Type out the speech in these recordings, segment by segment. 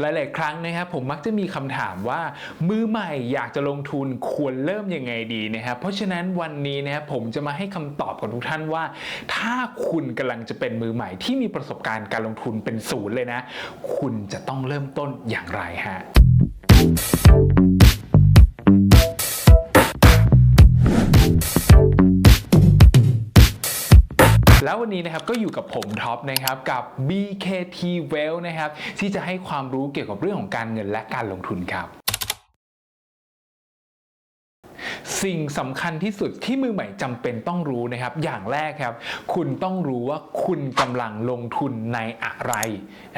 หลาย ๆ ครั้งนะครับผมมักจะมีคำถามว่า มือใหม่อยากจะลงทุนควรเริ่มยังไงดีนะครับ เพราะฉะนั้นวันนี้นะครับผมจะมาให้คำตอบกับทุกท่านว่า ถ้าคุณกำลังจะเป็นมือใหม่ที่มีประสบการณ์การลงทุนเป็นศูนย์เลยนะ คุณจะต้องเริ่มต้นอย่างไรฮะ แล้ววันนี้นะครับก็อยู่กับผมท็อปนะครับกับ BKT Well นะครับที่จะให้ความรู้เกี่ยวกับเรื่องของการเงินและการลงทุนครับ สิ่งสำคัญที่สุดที่มือใหม่จำเป็นต้องรู้นะครับ อย่างแรกครับ คุณต้องรู้ว่าคุณกำลังลงทุนในอะไร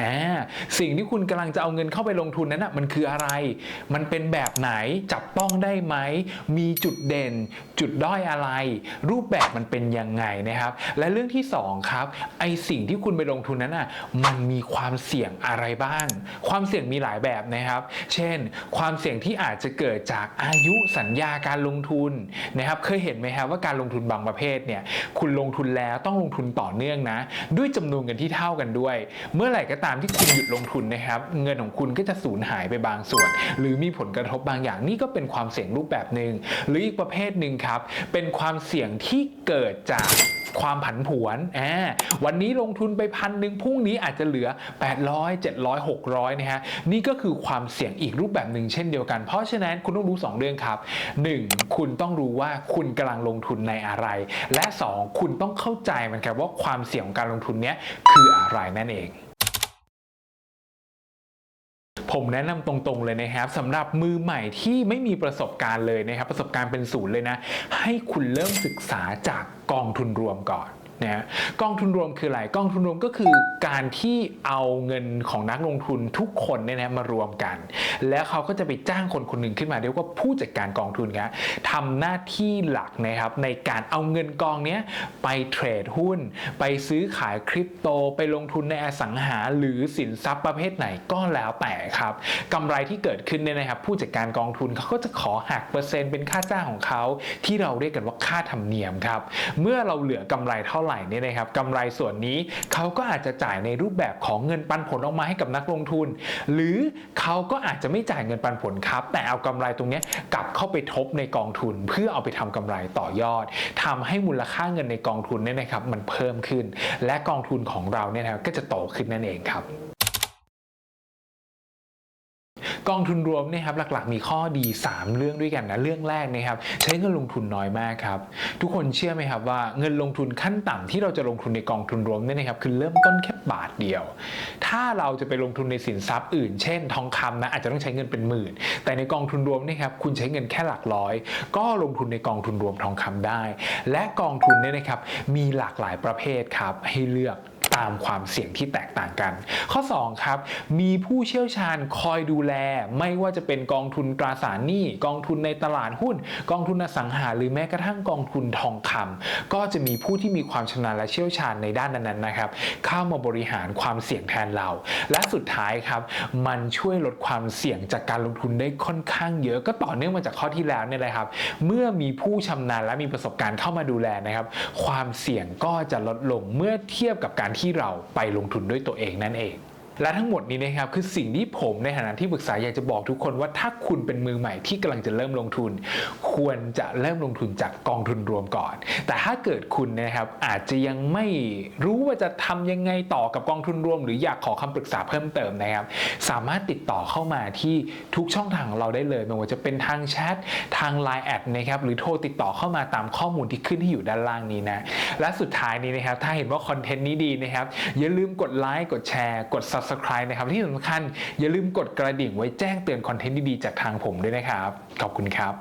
อ่าสิ่งที่คุณกำลังจะเอาเงินเข้าไปลงทุนนั้นนะมันคืออะไร มันเป็นแบบไหนจับต้องได้ไหม มีจุดเด่น จุดด้อยอะไร รูปแบบมันเป็นยังไงนะครับ และเรื่องที่สองครับ ไอสิ่งที่คุณไปลงทุนนั้นอะมันมีความเสี่ยงอะไรบ้าง ความเสี่ยงมีหลายแบบนะครับ เช่น ความเสี่ยงที่อาจจะเกิดจากอายุสัญญาการลงทุนนะครับเคยเห็นไหมครับว่าการลงทุนบางประเภทเนี่ยคุณลงทุนแล้วต้องลงทุนต่อเนื่องนะ ด้วยจำนวนเงินที่เท่ากันด้วย เมื่อไหร่ก็ตามที่คุณหยุดลงทุนนะครับ เงินของคุณก็จะสูญหายไปบางส่วน หรือมีผลกระทบบางอย่างนี่ก็เป็นความเสี่ยงรูปแบบหนึ่งหรืออีกประเภทหนึ่งครับเป็นความเสี่ยงที่เกิดจาก ความผันผวนอ่าวันนี้ลงทุนไปพันหนึ่งพรุ่งนี้อาจจะเหลือ 800 700 600นะฮะนี่ก็คือความเสี่ยงอีกรูปแบบหนึ่งเช่นเดียวกัน เพราะฉะนั้นคุณต้องรู้ 2 เรื่องครับ 1. คุณต้องรู้ว่าคุณกำลังลงทุนในอะไร และ 2. คุณต้องเข้าใจมันครับว่าความเสี่ยงของการลงทุนเนี้ยคืออะไรนั่นเอง ผมแนะนำตรงๆเลยนะครับสำหรับมือใหม่ที่ไม่มีประสบการณ์เลยนะครับ ประสบการณ์เป็นศูนย์เลยนะ ให้คุณเริ่มศึกษาจากกองทุนรวมก่อน นะกองทุนรวมคืออะไรกองทุนรวมก็คือการที่เอาเงินของนักลงทุนทุกคนเนี่ยนะมารวมกัน แล้วเขาก็จะไปจ้างคนคนหนึ่งขึ้นมาเรียกว่าผู้จัดการกองทุนครับทำหน้าที่หลักนะครับในการเอาเงินกองนี้ไปเทรดหุ้น ไปซื้อขายคริปโตไปลงทุนในอสังหาหรือสินทรัพย์ประเภทไหนก็แล้วแต่ครับกำไรที่เกิดขึ้นเนี่ยนะครับ ผู้จัดการกองทุนเขาก็จะขอหักเปอร์เซ็นต์เป็นค่าจ้างของเขาที่เราเรียกกันว่าค่าธรรมเนียมครับเมื่อเราเหลือกำไรเท่าไหร่เนี่ยนะครับกำไรส่วนนี้เขาก็อาจจะจ่ายในรูปแบบของเงินปันผลออกมาให้กับนักลงทุน หรือเขาก็อาจจะไม่จ่ายเงินปันผลครับ แต่เอากำไรตรงนี้กลับเข้าไปทบในกองทุน เพื่อเอาไปทำกำไรต่อยอดทำให้มูลค่าเงินในกองทุนเนี่ยนะครับมันเพิ่มขึ้น และกองทุนของเราเนี่ยนะครับก็จะโตขึ้นนั่นเองครับ กองทุนรวมเนี่ยครับหลักๆ มีข้อดี 3 เรื่องด้วยกันนะเรื่องแรกนะครับใช้เงินลงทุนน้อยมากครับทุกคนเชื่อไหมครับว่าเงินลงทุนขั้นต่ำที่เราจะลงทุนในกองทุนรวมเนี่ยนะครับคือเริ่มต้นแค่บาทเดียว ถ้าเราจะไปลงทุนในสินทรัพย์อื่น เช่น ทองคำนะอาจจะต้องใช้เงินเป็นหมื่น แต่ในกองทุนรวมเนี่ยครับคุณใช้เงินแค่หลักร้อย ก็ลงทุนในกองทุนรวมทองคำได้ และกองทุนเนี่ยนะครับมีหลากหลายประเภทครับให้เลือก ตามความเสี่ยงที่แตกต่างกัน ข้อ 2 ครับ มีผู้เชี่ยวชาญคอยดูแล ไม่ว่าจะเป็นกองทุนตราสารหนี้กองทุนในตลาดหุ้น กองทุนอสังหา หรือแม้กระทั่งกองทุนทองคำก็จะมีผู้ที่มีความชำนาญและเชี่ยวชาญในด้านนั้นๆนะครับ เข้ามาบริหารความเสี่ยงแทนเรา และสุดท้ายครับ มันช่วยลดความเสี่ยงจากการลงทุนได้ค่อนข้างเยอะก็ต่อเนื่องมาจากข้อที่แล้วเนี่ยนะครับ เมื่อมีผู้ชำนาญและมีประสบการณ์เข้ามาดูแลนะครับ ความเสี่ยงก็จะลดลงเมื่อเทียบกับการที่ที่เราไปลงทุนด้วยตัวเองนั่นเอง และทั้งหมดนี้นะครับคือสิ่งที่ผมในฐานะที่ปรึกษาอยากจะบอกทุกคนว่าถ้าคุณเป็นมือใหม่ที่กำลังจะเริ่มลงทุน ควรจะเริ่มลงทุนจากกองทุนรวมก่อน แต่ถ้าเกิดคุณนะครับอาจจะยังไม่รู้ว่าจะทำยังไงต่อกับกองทุนรวม หรืออยากขอคำปรึกษาเพิ่มเติมนะครับ สามารถติดต่อเข้ามาที่ทุกช่องทางของเราได้เลยไม่ว่าจะเป็นทางแชททาง Line แอดนะครับหรือโทรติดต่อเข้ามาตามข้อมูลที่ขึ้นที่อยู่ด้านล่างนี้นะและสุดท้ายนี้นะครับถ้าเห็นว่าคอนเทนต์นี้ดีนะครับอย่าลืมกดไลค์กดแชร์กด subscribe Subscribe นะครับที่สำคัญอย่าลืมกดกระดิ่งไว้แจ้งเตือนคอนเทนต์ดีๆจากทางผมด้วยนะครับ ขอบคุณครับ